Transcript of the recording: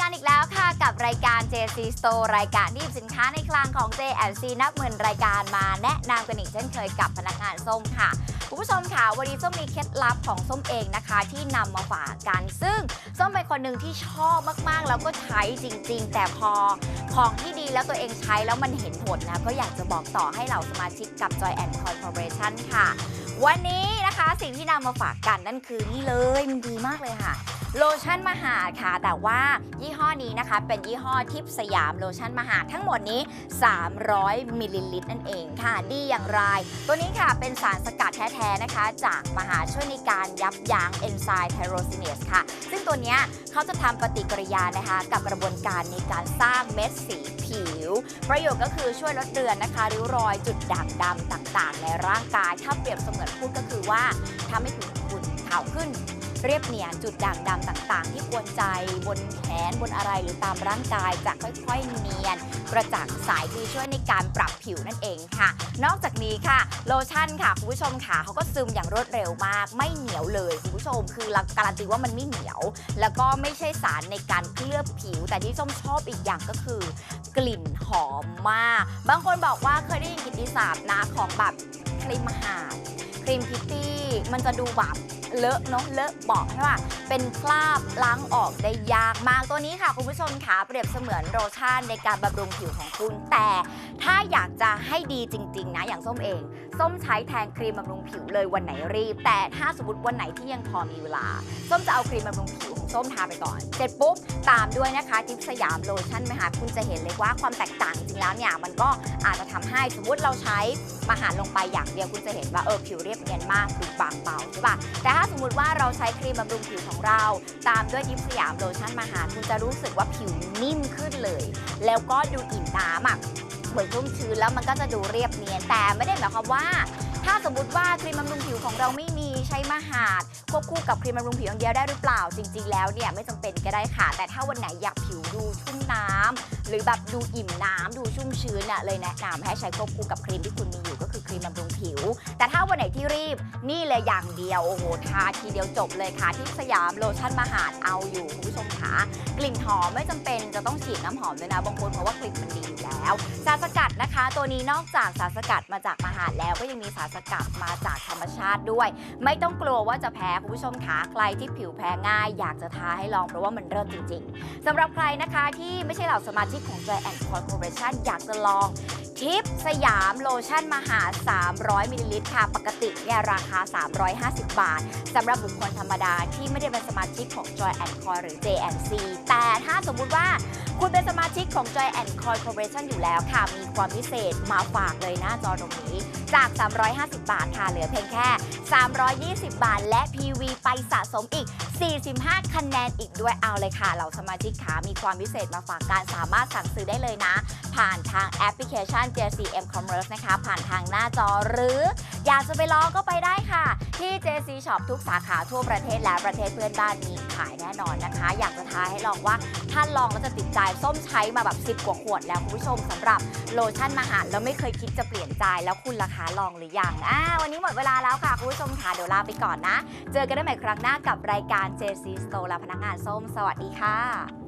กันอีกแล้วค่ะกับรายการ JC Store รายการที่หยิบสินค้าในคลังของ JLC นับหมื่นรายการมาแนะนำกันอีกเช่นเคยกับพนักงานส้มค่ะคุณผู้ชมค่ะวันนี้ส้มมีเคล็ดลับของส้มเองนะคะ ที่นำมาฝากกัน ซึ่งส้มเป็นคนหนึ่งที่ชอบมากๆ แล้วก็ใช้จริง ๆ แต่พอของที่ดีแล้วตัวเองใช้แล้วมันเห็นผลนะก็อยากจะบอกต่อให้เหล่าสมาชิกกับ Joy and Coin Corporation ค่ะ วันนี้นะคะสิ่งที่นำมาฝากกันนั่นคือนี่เลยมันดีมากเลยค่ะ โลชั่นมหาดค่ะ แต่ว่ายี่ห้อนี้นะคะ เป็นยี่ห้อทิพสยามโลชั่นมหาดทั้งหมดนี้ 300มิลลิลิตรนั่นเองค่ะ ดีอย่างไร ตัวนี้ค่ะเป็นสารสกัดแท้ๆนะคะ จากมหาช่วยในการยับยั้งเอนไซม์ไทโรซิเนสค่ะ ซึ่งตัวนี้เขาจะทำปฏิกิริยานะคะ กับกระบวนการในการสร้างเม็ดสีผิว ประโยชน์ก็คือช่วยลดเลือนนะคะริ้วรอยจุดด่างดำต่างๆ ในร่างกาย ถ้าเปรียบเสมือนพูดก็คือว่าทำให้ผิวของคุณขาวขึ้น เรียบเนียนจุดด่างดำต่างๆ ที่กวนใจบนแขนบนอะไรหรือตามร่างกายจะค่อยๆเนียน กระจ่างใสคือช่วยในการปรับผิวนั่นเองค่ะ นอกจากนี้ค่ะโลชั่นค่ะคุณผู้ชมค่ะเขาก็ซึมอย่างรวดเร็วมาก ไม่เหนียวเลยคุณผู้ชม คือเราการันตีว่ามันไม่เหนียว แล้วก็ไม่ใช่สารในการเคลือบผิว แต่ที่ส้มชอบอีกอย่างก็คือกลิ่นหอมมาก บางคนบอกว่าเคยได้ยินกิตติศัพท์นะของแบบครีมหารครีมพิตตี้มันจะดูแบบ เลอะเนาะเลอะเบาะใช่ป่ะเป็นคราบล้างออกได้ยากมากตัวนี้ค่ะคุณผู้ชมค่ะเปรียบเสมือนโลชั่นในการบำรุงผิวของคุณ แต่ถ้าอยากจะให้ดีจริง ๆ นะอย่างส้มเอง ส้มใช้แทนครีมบำรุงผิวเลยวันไหนรีบ แต่ถ้าสมมติวันไหนที่ยังพอมีเวลา ส้มจะเอาครีมบำรุงผิวของส้มทาไปก่อน เสร็จปุ๊บ ตามด้วยนะคะทิปสยามโลชั่นไหมคะคุณจะเห็นเลยว่าความแตกต่างจริงๆแล้วเนี่ยมันก็อาจจะทำให้สมมติเราใช้มาหารลงไปอย่างเดียวคุณจะเห็นว่าเออผิวเรียบเนียนมากดูบางเบาใช่ปะแต่ถ้าสมมติว่าเราใช้ครีมบำรุงผิวของเรา ตามด้วยทิปสยามโลชั่นมาหาคุณจะรู้สึกว่าผิวนิ่มขึ้นเลย แล้วก็ดูอิ่มน้ำอะ เหมือนชุ่มชื้นแล้วมันก็จะดูเรียบเนียนแต่ไม่ได้หมายความว่า ถ้าสมมติว่าครีมบำรุงผิวของเราไม่ ใช้มาหาด ควบคู่กับครีมบำรุงผิวอย่างเดียวได้หรือเปล่า จริง ๆ แล้วเนี่ยไม่จำเป็นก็ได้ค่ะ แต่ถ้าวันไหนอยากผิวดูชุ่มน้ำหรือแบบดูอิ่มน้ำดูชุ่มชื้นเนี่ยเลยแนะนำให้ใช้ควบคู่กับครีมที่คุณมีอยู่ก็คือครีมบำรุงผิว แต่ถ้าวันไหนที่รีบนี่เลยอย่างเดียวโอ้โหทาทีเดียวจบเลยค่ะที่สยามโลชั่นมาหาดเอาอยู่คุณผู้ชมค่ะกลิ่นหอมไม่จำเป็นจะต้องฉีดน้ำหอมด้วยนะบางคนเพราะว่ากลิ่นมันดีอยู่แล้วสารสกัดนะคะ ตัวนี้นอกจากสารสกัดมาจากมาหาดแล้วก็ยังมีสารสกัดมาจากธรรมชาติด้วย ไม่ต้องกลัวว่าจะแพ้คุณผู้ชมค่ะใครที่ผิวแพ้ง่าย อยากจะทาให้ลองเพราะว่ามันเลิศจริง ๆสำหรับใครนะคะที่ไม่ใช่เหล่าสมาชิกของ Joy and Corporation อยากจะลอง ทิปสยามโลชั่นมหา 300 มิลลิลิตรค่ะ ปกติเนี่ยราคา 350 บาทสำหรับบุคคลธรรมดาที่ไม่ได้เป็นสมาชิกของ Joy and Co. หรือ JNC แต่ถ้าสมมุติว่าคุณเป็นสมาชิกของ Joy and Co. Corporation อยู่แล้วค่ะ มีความพิเศษมาฝากเลยหน้าจอตรงนี้ จาก 350 บาทค่ะเหลือเพียงแค่ 320 บาท และ PV ไปสะสมอีก 45 คะแนนอีกด้วยเอาเลยค่ะเหล่าสมาชิกขามีความพิเศษมาฝากการสามารถสั่งซื้อได้เลยนะ ผ่านทางแอปพลิเคชัน JCM Commerce นะคะ ผ่านทางหน้าจอหรือ อยากจะไปลองก็ไปได้ค่ะ ที่ JC Shop ทุกสาขาทั่วประเทศและประเทศเพื่อนบ้านมีขายแน่นอนนะคะ อยากจะท้าให้ลองว่าถ้าลองแล้วจะติดใจส้มใช้มาแบบ 10 กว่าขวดแล้วคุณผู้ชมสำหรับโลชั่นมาหารแล้วไม่เคยคิดจะเปลี่ยนใจแล้วคุณราคาลองหรือยังอ่าวันนี้หมดเวลาแล้วค่ะคุณผู้ชมค่ะเดี๋ยวลาไปก่อนนะ เจอกันได้ใหม่ครั้งหน้ากับรายการ JC Store และพนักงานส้ม สวัสดีค่ะ